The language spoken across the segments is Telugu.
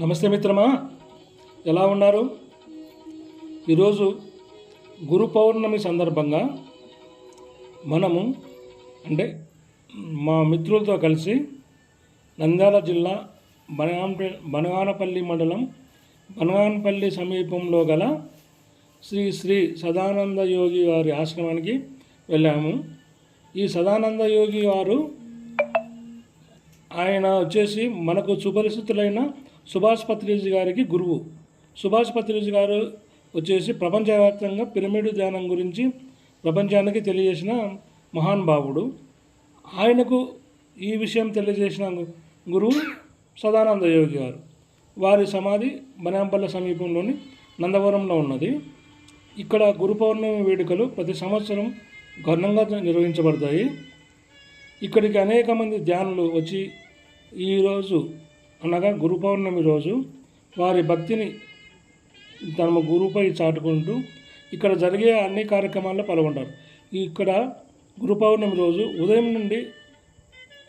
నమస్తే మిత్రమా. ఎలా ఉన్నారు? ఈరోజు గురు పౌర్ణమి సందర్భంగా మనము అంటే మా మిత్రులతో కలిసి నంద్యాల జిల్లా బనగానపల్లి బనగానపల్లి మండలం బనగానపల్లి సమీపంలో గల శ్రీ శ్రీ సదానంద యోగి వారి ఆశ్రమానికి వెళ్ళాము. ఈ సదానంద యోగి వారు ఆయన వచ్చేసి మనకు సుపరిచితులైన సుభాష్ పత్రిజీ గారికి గురువు. సుభాష్ పత్రిజీ గారు వచ్చేసి ప్రపంచవ్యాప్తంగా పిరమిడ్ ధ్యానం గురించి ప్రపంచానికి తెలియజేసిన మహానుభావుడు ఆయనకు ఈ విషయం తెలియజేసిన గురువు సదానంద యోగి గారు. వారి సమాధి బనాంపల్ల సమీపంలోని నందవరంలో ఉన్నది. ఇక్కడ గురు పౌర్ణమి వేడుకలు ప్రతి సంవత్సరం ఘనంగా నిర్వహించబడతాయి. ఇక్కడికి అనేక మంది ధ్యానులు వచ్చి ఈరోజు అనగా గురు పౌర్ణమి రోజు వారి భక్తిని తమ గురువుపై చాటుకుంటూ ఇక్కడ జరిగే అన్ని కార్యక్రమాల్లో పాల్గొంటారు. ఇక్కడ గురు పౌర్ణమి రోజు ఉదయం నుండి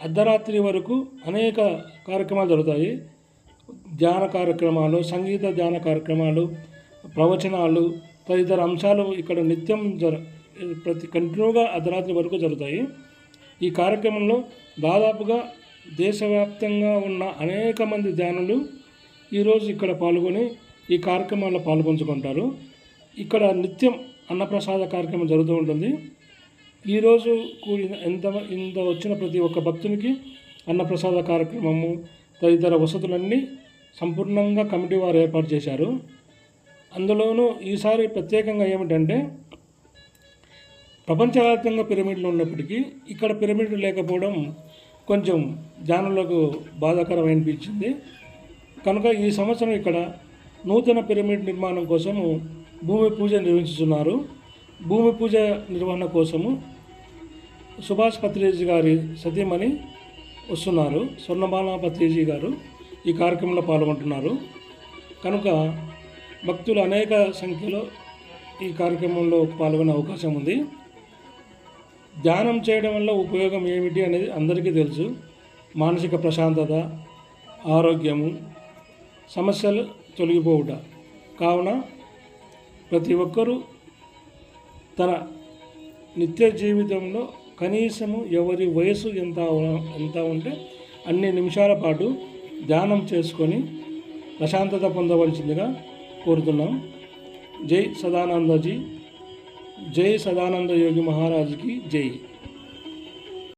అర్ధరాత్రి వరకు అనేక కార్యక్రమాలు జరుగుతాయి. ధ్యాన కార్యక్రమాలు సంగీత ధ్యాన కార్యక్రమాలు ప్రవచనాలు తదితర అంశాలు ఇక్కడ నిత్యం జర ప్రతి కంటిన్యూగా అర్ధరాత్రి వరకు జరుగుతాయి. ఈ కార్యక్రమంలో దాదాపుగా దేశవ్యాప్తంగా ఉన్న అనేక మంది ధ్యానులు ఈరోజు ఇక్కడ పాల్గొని ఈ కార్యక్రమాల్లో పాల్పంచుకుంటారు ఇక్కడ నిత్యం అన్నప్రసాద కార్యక్రమం జరుగుతూ ఉంటుంది. ఈరోజు కూడిన ఎంత ఇంత వచ్చిన ప్రతి ఒక్క భక్తునికి అన్నప్రసాద కార్యక్రమము తదితర వసతులన్నీ సంపూర్ణంగా కమిటీ వారు ఏర్పాటు చేశారు. అందులోనూ ఈసారి ప్రత్యేకంగా ఏమిటంటే ప్రపంచవ్యాప్తంగా పిరమిడ్లు ఉన్నప్పటికీ ఇక్కడ పిరమిడ్లు లేకపోవడం కొంచెం జానులకు బాధాకరం అనిపించింది కనుక ఈ సంవత్సరం ఇక్కడ నూతన పిరమిడ్ నిర్మాణం కోసము భూమి పూజ నిర్వహిస్తున్నారు. భూమి పూజ నిర్వహణ కోసము సుభాష్ పత్రేజీ గారి సతీమణి వస్తున్నారు. స్వర్ణమాల పత్రిజీ గారు ఈ కార్యక్రమంలో పాల్గొంటున్నారు. కనుక భక్తులు అనేక సంఖ్యలో ఈ కార్యక్రమంలో పాల్గొనే అవకాశం ఉంది. ధ్యానం చేయడం వల్ల ఉపయోగం ఏమిటి అనేది అందరికీ తెలుసు. మానసిక ప్రశాంతత ఆరోగ్యము సమస్యలు తొలగిపోవుట. కావున ప్రతి ఒక్కరూ తన నిత్య జీవితంలో కనీసము ఎవరి వయసు ఎంత ఎంత ఉంటే అన్ని నిమిషాల పాటు ధ్యానం చేసుకొని ప్రశాంతత పొందవలసిందిగా కోరుతున్నాం. జై సదానందజీ. జై సదానంద యోగి మహారాజ్కి జై.